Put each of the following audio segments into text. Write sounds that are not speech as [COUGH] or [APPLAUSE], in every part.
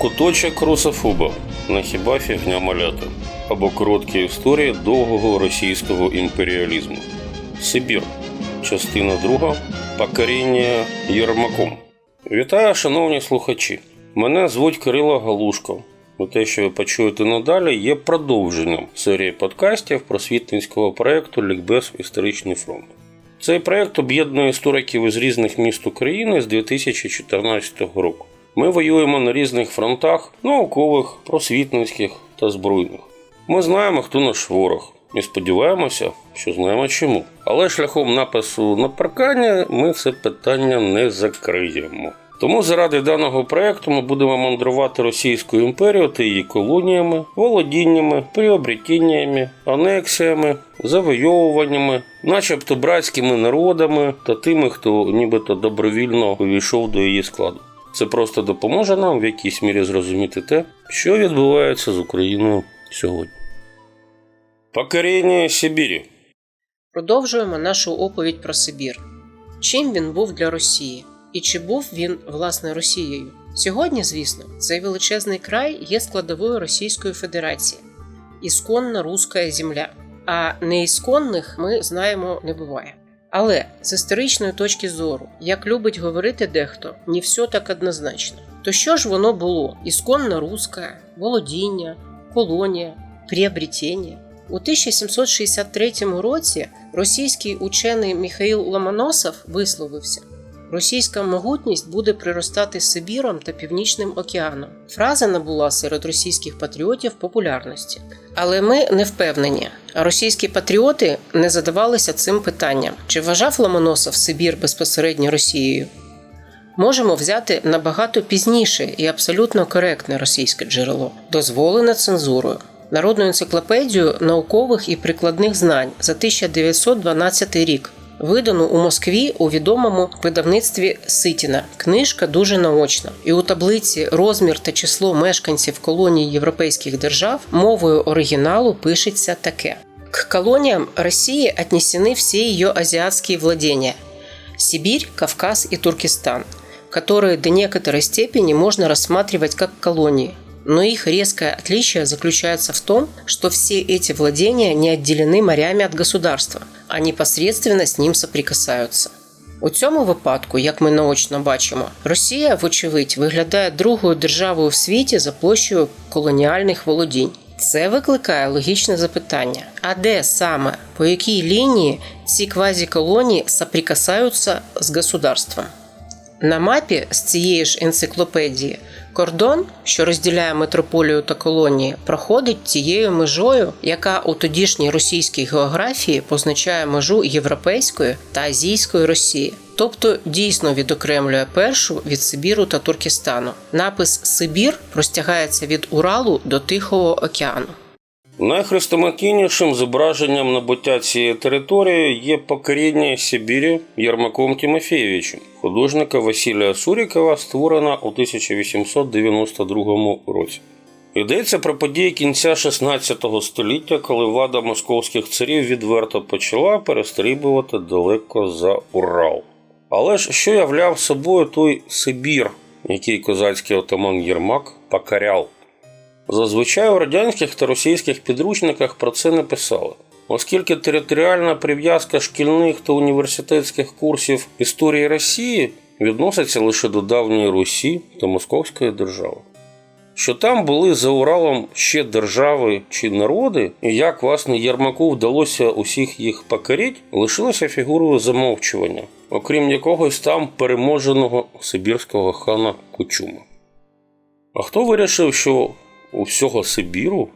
Куточок русофоба на хіба фігня малята або короткі історії довгого російського імперіалізму. Сибір. Частина друга. Покоріння Єрмаком. Вітаю, шановні слухачі. Мене звуть Кирило Галушко. Те, що ви почуєте надалі, є продовженням серії подкастів просвітницького проєкту Лікбез Історичний фронт. Цей проєкт об'єднує істориків із різних міст України з 2014 року. Ми воюємо на різних фронтах наукових, просвітницьких та збройних. Ми знаємо, хто наш ворог, і сподіваємося, що знаємо чому. Але шляхом напису на паркані ми це питання не закриємо. Тому заради даного проєкту ми будемо мандрувати Російською імперією та її колоніями, володіннями, приобретіннями, анексіями, завойовуваннями, начебто братськими народами та тими, хто нібито добровільно увійшов до її складу. Це просто допоможе нам в якійсь мірі зрозуміти те, що відбувається з Україною сьогодні. Покоріння Сибірі. Продовжуємо нашу оповідь про Сибір. Чим він був для Росії? І чи був він власне Росією? Сьогодні, звісно, цей величезний край є складовою Російської Федерації, ісконна руська земля. А неісконних ми знаємо не буває. Але з історичної точки зору, як любить говорити дехто, не все так однозначно. То що ж воно було? Ісконна руська, володіння, колонія, приобретення? У 1763 році російський учений Михаїл Ломоносов висловився: Російська могутність буде приростати Сибіром та Північним океаном. Фраза набула серед російських патріотів популярності. Але ми не впевнені. Російські патріоти не задавалися цим питанням: чи вважав Ломоносов Сибір безпосередньо Росією? Можемо взяти набагато пізніше і абсолютно коректне російське джерело, дозволене цензурою. Народну енциклопедію наукових і прикладних знань за 1912 рік, видану у Москві у відомому видавництві Ситіна. Книжка дуже наочна, і у таблиці розмір та число мешканців колоній європейських держав мовою оригіналу пишеться таке: к колоніям Росії отнесены всі її азіатські владения – Сибирь, Кавказ и Туркестан, которые до некоторой степени можно рассматривать как колонии. Но их резкое отличие заключается в том, что все эти владения не отделены морями от государства, а непосредственно з ним соприкасаються. У цьому випадку, як ми наочно бачимо, Росія, вочевидь, виглядає другою державою в світі за площею колоніальних володінь. Це викликає логічне запитання: а де саме по якій лінії ці квазіколонії соприкасаються з государством? На мапі з цієї ж енциклопедії кордон, що розділяє метрополію та колонії, проходить тією межою, яка у тодішній російській географії позначає межу європейської та азійської Росії. Тобто дійсно відокремлює першу від Сибіру та Туркестану. Напис Сибір простягається від Уралу до Тихого океану. Найхрестоматійнішим зображенням набуття цієї території є покоріння Сибірі Єрмаком Тимофєєвичем, художника Василія Сурікова, створена у 1892 році. Йдеться про події кінця 16 століття, коли влада московських царів відверто почала перестрибувати далеко за Урал. Але ж що являв собою той Сибір, який козацький отаман Єрмак покоряв? Зазвичай у радянських та російських підручниках про це не писали, оскільки територіальна прив'язка шкільних та університетських курсів історії Росії відноситься лише до давньої Русі та Московської держави. Що там були за Уралом ще держави чи народи, і як власне Єрмаку вдалося усіх їх покорити, лишилося фігурою замовчування, окрім якогось там переможеного сибірського хана Кучума. А хто вирішив, що у всього Сибіру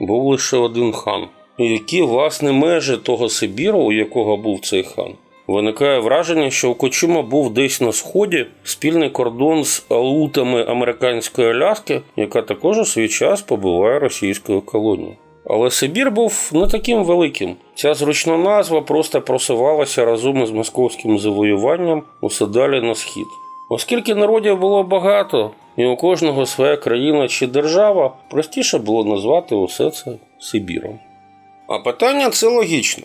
був лише один хан. І які власне межі того Сибіру, у якого був цей хан? Виникає враження, що у Кочума був десь на сході спільний кордон з алутами американської Аляски, яка також у свій час побуває російською колонією. Але Сибір був не таким великим. Ця зручна назва просто просувалася разом із московським завоюванням усе далі на схід. Оскільки народів було багато, і у кожного своя країна чи держава, простіше було назвати усе це Сибіром. А питання це логічне.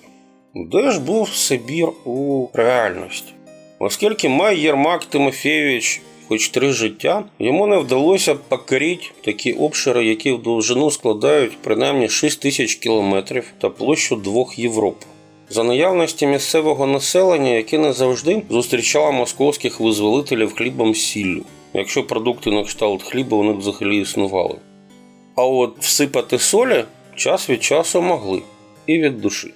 Де ж був Сибір у реальності? Оскільки Май Єрмак Тимофєвич хоч три життя, йому не вдалося покорити такі обшири, які в довжину складають принаймні 6 тисяч кілометрів та площу двох Європ. За наявності місцевого населення, яке не завжди зустрічало московських визволителів хлібом сіллю, якщо продукти на кшталт хліба них взагалі існували. А от всипати солі час від часу могли і від душі.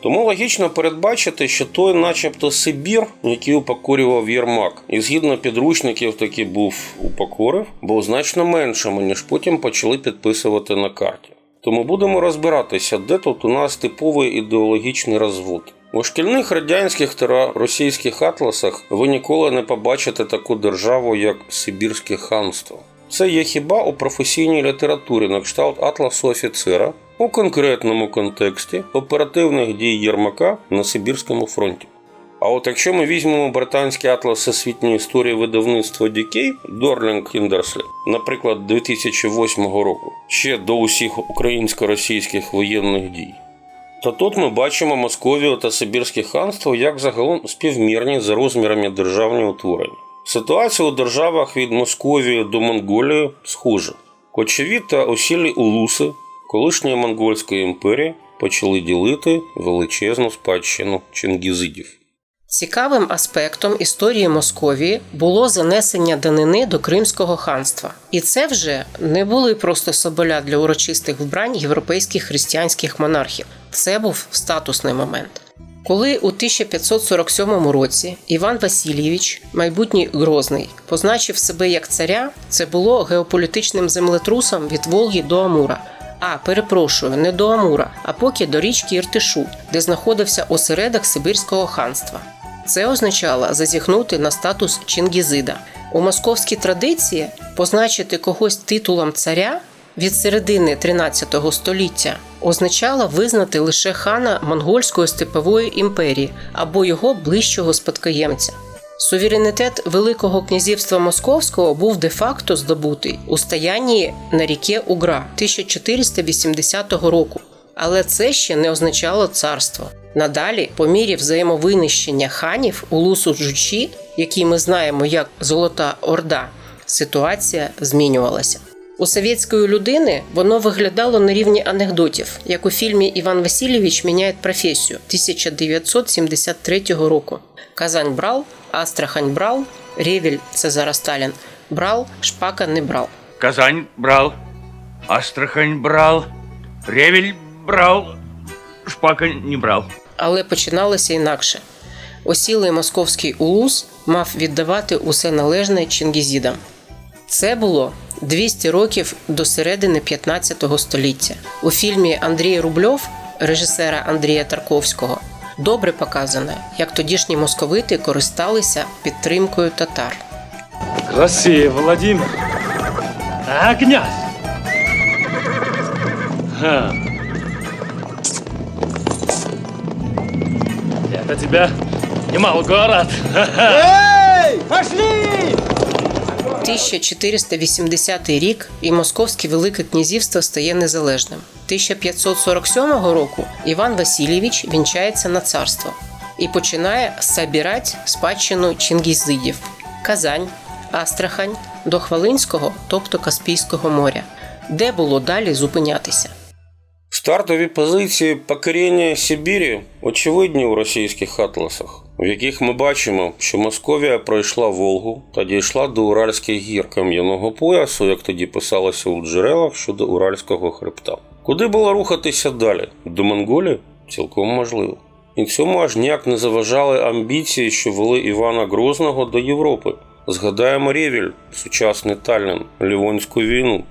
Тому логічно передбачити, що той, начебто, Сибір, який упокорював Єрмак, і згідно підручників таки був упокорив, був значно меншим, ніж потім почали підписувати на карті. Тому будемо розбиратися, де тут у нас типовий ідеологічний розвод. У шкільних радянських та російських атласах ви ніколи не побачите таку державу, як Сибірське ханство. Це є хіба у професійній літературі на кшталт атласу офіцера у конкретному контексті оперативних дій Єрмака на Сибірському фронті. А от якщо ми візьмемо британський атлас всесвітньої історії видавництва Дікей Дорлінг Кіндерслі, наприклад, 2008 року, ще до усіх українсько-російських воєнних дій, то тут ми бачимо Московію та Сибірське ханство як загалом співмірні за розмірами державні утворення. Ситуація у державах від Московії до Монголії схожа. Кочові та осілі улуси колишньої монгольської імперії почали ділити величезну спадщину чингізидів. Цікавим аспектом історії Московії було занесення данини до Кримського ханства. І це вже не були просто соболя для урочистих вбрань європейських християнських монархів. Це був статусний момент. Коли у 1547 році Іван Васильєвич, майбутній Грозний, позначив себе як царя, це було геополітичним землетрусом від Волги до Амура. А, перепрошую, не до Амура, а поки до річки Іртишу, де знаходився осередок Сибирського ханства. Це означало зазіхнути на статус Чингізида. У московській традиції позначити когось титулом царя від середини 13 століття означало визнати лише хана монгольської степової імперії або його ближчого спадкоємця. Суверенітет Великого князівства Московського був де-факто здобутий у стоянні на ріке Угра 1480 року. Але це ще не означало царство. Надалі, по мірі взаємовинищення ханів у Лусу Джучі, який ми знаємо як Золота Орда, ситуація змінювалася. У совєтської людини воно виглядало на рівні анекдотів, як у фільмі Іван Васильович міняє професію 1973 року. Казань брав, Астрахань брав, Ревель це зараз Сталін брав, Шпака не брав. Казань брал, Астрахань брал, Ревель брал, Шпака не брал. Але починалося інакше. Осілий московський улус мав віддавати усе належне чингізідам. Це було 200 років до середини 15 століття. У фільмі Андрій Рубльов, режисера Андрія Тарковського, добре показано, як тодішні московити користалися підтримкою татар. Красиво, Владимир. А, князь? Ха. Это тебя немало город. [LAUGHS] 1480 рік і Московське Велике Князівство стає незалежним. 1547 року Іван Васильєвич вінчається на царство і починає собирати спадщину чингізидів Казань, Астрахань до Хвалинського, тобто Каспійського моря, де було далі зупинятися. Стартові позиції покоріння Сибірі очевидні у російських атласах, в яких ми бачимо, що Московія пройшла Волгу та дійшла до Уральських гір кам'яного поясу, як тоді писалося у джерелах щодо Уральського хребта. Куди було рухатися далі? До Монголії? Цілком можливо. І цьому аж ніяк не заважали амбіції, що вели Івана Грозного до Європи. Згадаємо Ревіль, сучасний Таллін, Лівонську війну.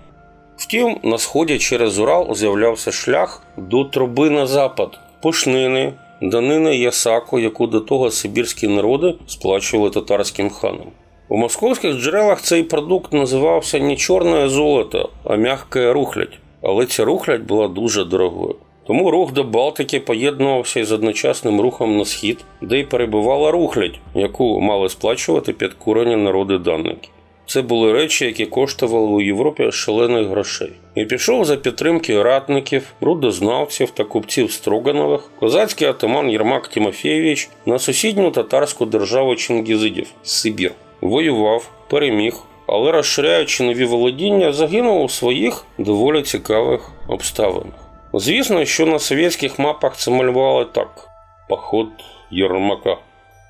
Втім, на сході через Урал з'являвся шлях до труби на запад, пушнини, данини Ясаку, яку до того сибірські народи сплачували татарським ханам. У московських джерелах цей продукт називався не чорне золото, а м'яке рухлядь, але ця рухлядь була дуже дорогою. Тому рух до Балтики поєднувався із одночасним рухом на схід, де й перебувала рухлядь, яку мали сплачувати підкурені народи данники. Це були речі, які коштували у Європі шалених грошей. І пішов за підтримки ратників, рудознавців та купців Строганових козацький атаман Єрмак Тимофєєвич на сусідню татарську державу Чингізидів Сибір. воював, переміг, але розширяючи нові володіння, загинув у своїх доволі цікавих обставинах. Звісно, що на совєтських мапах це малювали так: поход Єрмака.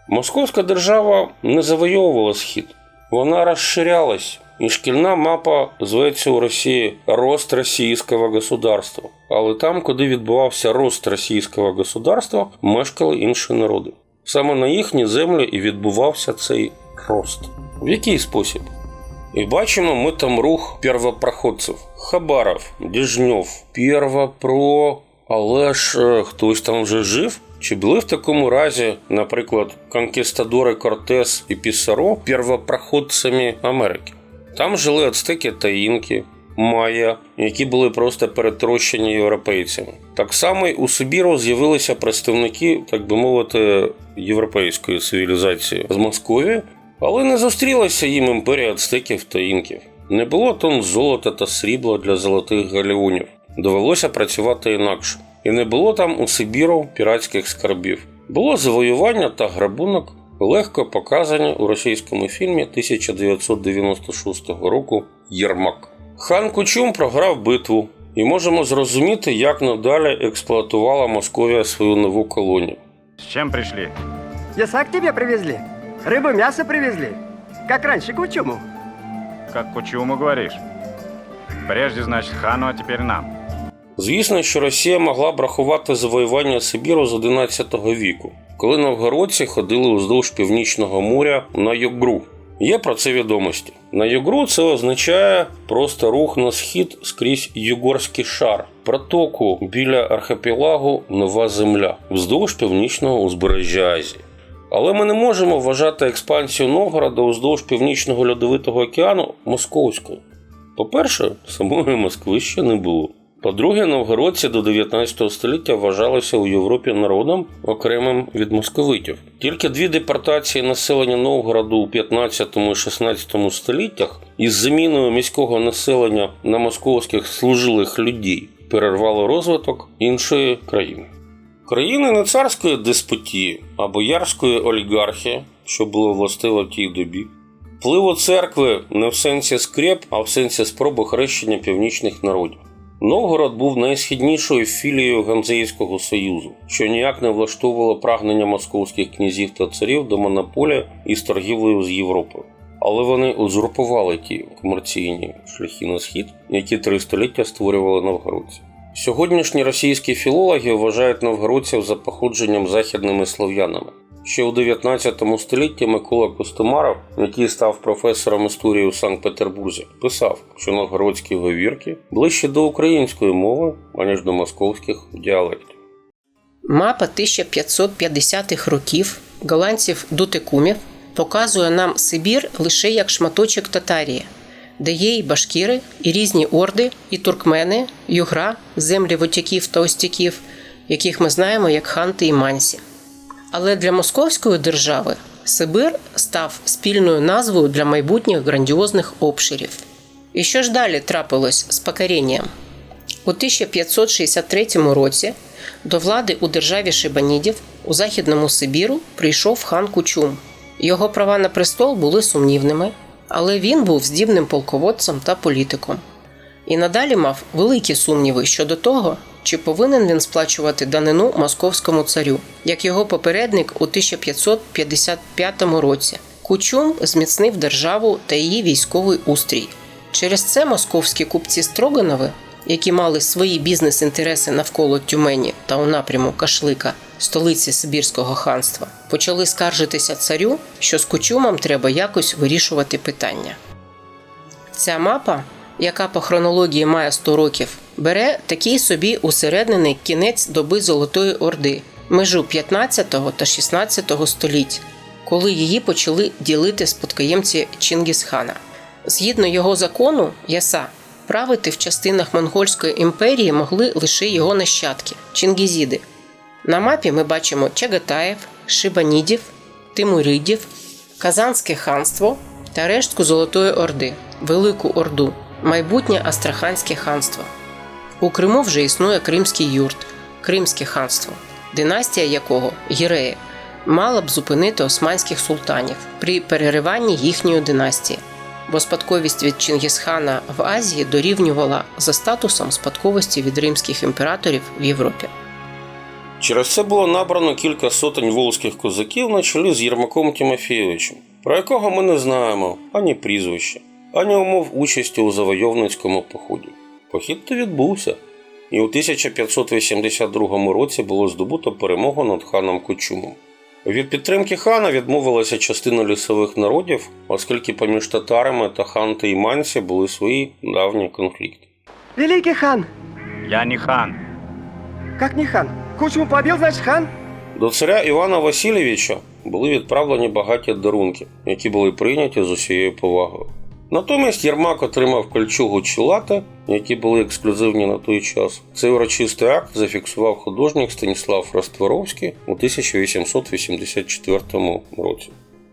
Московська держава не завойовувала схід, вона розширялась. І шкільна мапа зветься у Росії Рост російського государства. Але там, куди відбувався рост російського государства, мешкали інші народи. Саме на їхній землі і відбувався цей рост. В який спосіб? І бачимо ми там рух первопроходців. Хабаров, Діжньов, Первопро. Але ж е, хтось там вже жив? Чи були в такому разі, наприклад, конкістадори Кортес і Пісаро первопроходцями Америки? Там жили ацтеки та інки, майя, які були просто перетрощені європейцями. Так само й у Сибіру з'явилися представники, так би мовити, європейської цивілізації з Московії, але не зустрілася їм імперія ацтеків та інків. Не було тонн золота та срібла для золотих галеонів. Довелося працювати інакше. І не було там у Сибіру піратських скарбів. Було завоювання та грабунок, легко показані у російському фільмі 1996 року Єрмак. Хан Кучум програв битву, і можемо зрозуміти, як надалі експлуатувала Московія свою нову колонію. С чем пришли? Ясак тебе привезли? Рыбу, мясо привезли? Как раньше к Учуму? Как Кучуму говоришь? Прежде, значит, хану, а теперь нам. Звісно, що Росія могла б рахувати завоювання Сибіру з 11 віку, коли новгородці ходили уздовж північного моря на Йогру. Є про це відомості. На Йогру це означає просто рух на схід скрізь Югорський шар, протоку біля архіпелагу Нова Земля вздовж північного узбережжя Азії. Але ми не можемо вважати експансію Новгорода уздовж північного льодовитого океану московською. По-перше, самої Москви ще не було. По-друге, новгородці до 19 століття вважалися у Європі народом окремим від московитів. Тільки дві депортації населення Новгороду у 15 і 16 століттях із заміною міського населення на московських служилих людей перервало розвиток іншої країни. Країни не царської деспотії, а боярської олігархії, що було властиво в тій добі. Впливу церкви не в сенсі скреп, а в сенсі спроби хрещення північних народів. Новгород був найсхіднішою філією Ганзейського союзу, що ніяк не влаштовувало прагнення московських князів та царів до монополії із торгівлею з Європою. Але вони узурпували ті комерційні шляхи на схід, які три століття створювали новгородці. Сьогоднішні російські філологи вважають новгородців за походженням західними слов'янами. Ще у 19 столітті Микола Костомаров, який став професором історії у Санкт-Петербурзі, писав, що новгородські говірки ближче до української мови, аніж до московських діалектів. Мапа 1550-х років голландців Дутекумів показує нам Сибір лише як шматочок Татарії, де є і башкіри, і різні орди, і туркмени, югра, землі вотяків та остяків, яких ми знаємо як ханти і мансі. Але для московської держави Сибир став спільною назвою для майбутніх грандіозних обширів. І що ж далі трапилось з покорінням? У 1563 році до влади у державі Шибанідів у Західному Сибіру прийшов хан Кучум. Його права на престол були сумнівними, але він був здібним полководцем та політиком. І надалі мав великі сумніви щодо того, чи повинен він сплачувати данину московському царю, як його попередник у 1555 році. Кучум зміцнив державу та її військовий устрій. Через це московські купці Строганови, які мали свої бізнес-інтереси навколо Тюмені та у напряму Кашлика, столиці Сибірського ханства, почали скаржитися царю, що з Кучумом треба якось вирішувати питання. Ця мапа, яка по хронології має 100 років, бере такий собі усереднений кінець доби Золотої Орди, межу 15 та 16 століть, коли її почали ділити спадкоємці Чингісхана. Згідно його закону, яса правити в частинах Монгольської імперії могли лише його нащадки Чингізіди. На мапі ми бачимо Чагатаєв, Шибанідів, Тимуридів, Казанське ханство та рештку Золотої Орди, Велику Орду, майбутнє Астраханське ханство. У Криму вже існує Кримський юрт, Кримське ханство, династія якого Гіреї, мала б зупинити османських султанів при перериванні їхньої династії, бо спадковість від Чингісхана в Азії дорівнювала за статусом спадковості від римських імператорів в Європі. Через це було набрано кілька сотень волзьких козаків на чолі з Єрмаком Тимофійовичем, про якого ми не знаємо ані прізвища, ані умов участі у завойовницькому поході. Похід то відбувся, і у 1582 році було здобуто перемогу над ханом Кучумом. Від підтримки хана відмовилася частина лісових народів, оскільки поміж татарами та ханти і манці були свої давні конфлікти. Великий хан! Я не хан. Как не хан? Кучму побил, значит хан? До царя Івана Васильовича були відправлені багаті дарунки, які були прийняті з усією повагою. Натомість Єрмак отримав кольчугу чи лати, які були ексклюзивні на той час. Цей урочистий акт зафіксував художник Станіслав Ростворовський у 1884 році.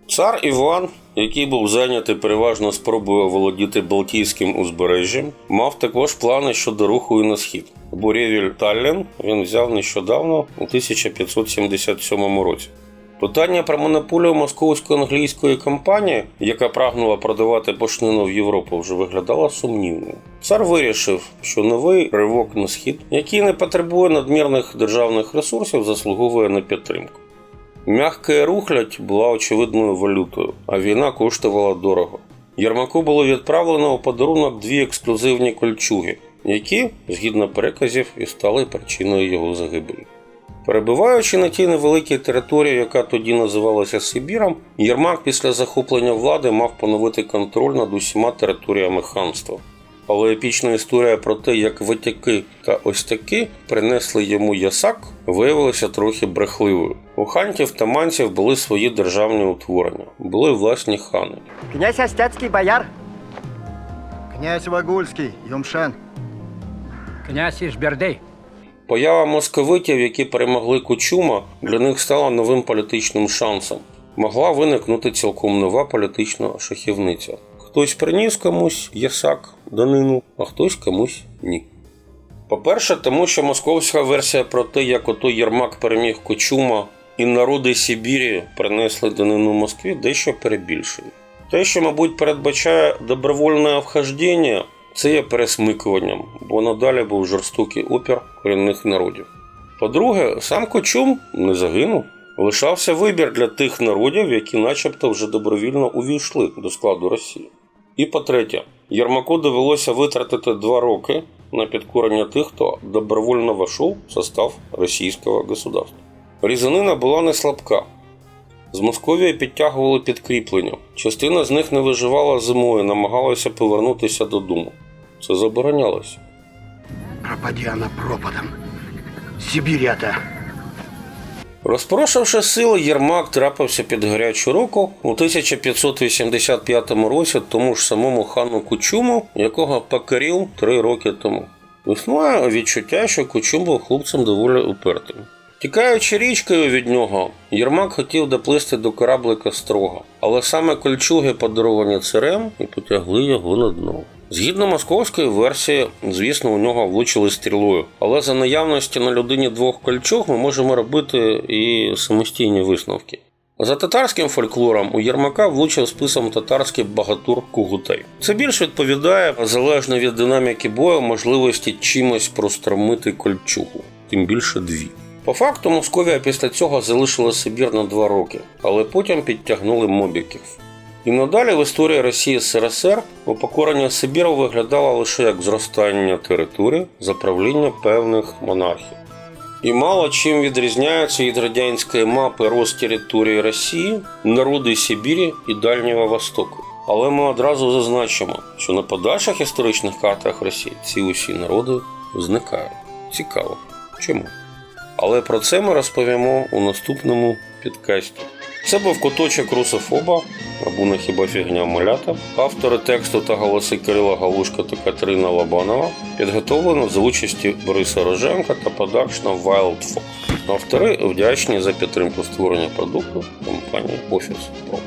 Цар Іван, який був зайнятий переважно спробою володіти Балтійським узбережжям, мав також плани щодо руху і на схід. Бурєвіль Таллін він взяв нещодавно у 1577 році. Питання про монополію московсько-англійської компанії, яка прагнула продавати пошнину в Європу, вже виглядала сумнівною. Цар вирішив, що новий ривок на схід, який не потребує надмірних державних ресурсів, заслуговує на підтримку. Мягка рухлядь була очевидною валютою, а війна коштувала дорого. Єрмаку було відправлено у подарунок дві ексклюзивні кольчуги, які, згідно переказів, і стали причиною його загибелі. Перебуваючи на тій невеликій території, яка тоді називалася Сибіром, Єрмак після захоплення влади мав поновити контроль над усіма територіями ханства. Але епічна історія про те, як витяки та остяки принесли йому ясак, виявилася трохи брехливою. У хантів та манців були свої державні утворення, були власні хани. Князь Остяцкий бояр. Князь Вагульский, Юмшен. Князь Ишбердей. Поява московитів, які перемогли Кучума, для них стала новим політичним шансом. Могла виникнути цілком нова політична шахівниця. Хтось приніс комусь ясак, данину, а хтось комусь ні. По-перше, тому що московська версія про те, як ото Єрмак переміг Кучума і народи Сибірі принесли данину Москві, дещо перебільшені. Те, що, мабуть, передбачає добровольне вхождення, це є пересмикуванням, бо надалі був жорстокий опір корінних народів. По-друге, сам Кочум не загинув. Лишався вибір для тих народів, які начебто вже добровільно увійшли до складу Росії. І по-третє, Єрмаку довелося витратити два роки на підкорення тих, хто добровольно вошов в состав російського государства. Різанина була не слабка. З Московії підтягували підкріплення. Частина з них не виживала зимою, намагалася повернутися додому. Це заборонялося. Пропади она пропадом. Сибирь это. Розпорошивши сили, Єрмак трапився під гарячу руку у 1585 році тому ж самому хану Кучуму, якого покорив три роки тому. Існує відчуття, що Кучум був хлопцем доволі упертим. Тікаючи річкою від нього, Єрмак хотів доплисти до кораблика строго, але саме кольчуги подаровані царем і потягли його на дно. Згідно московської версії, звісно, у нього влучили стрілою, але за наявності на людині двох кольчуг ми можемо робити і самостійні висновки. За татарським фольклором у Єрмака влучив списом татарський багатур Кугутай. Це більш відповідає залежно від динаміки бою можливості чимось простромити кольчугу, тим більше дві. По факту Московія після цього залишила Сибір на два роки, але потім підтягнули мобіків. І надалі в історії Росії СРСР упокорення Сибіру виглядало лише як зростання території за правління певних монархів. І мало чим відрізняються від радянської мапи рост території Росії, народи Сибірі і Дальнього Востоку. Але ми одразу зазначимо, що на подальших історичних картах Росії ці усі народи зникають. Цікаво. Чому? Але про це ми розповімо у наступному підкасті. Це був куточок Русофоба, або хіба фігня малята, автори тексту та голоси Кирила Галушка та Катерина Лобанова, підготовлено за участі Бориса Роженка та продакшна Wild Fox. Автори вдячні за підтримку створення продукту компанії Office Pro.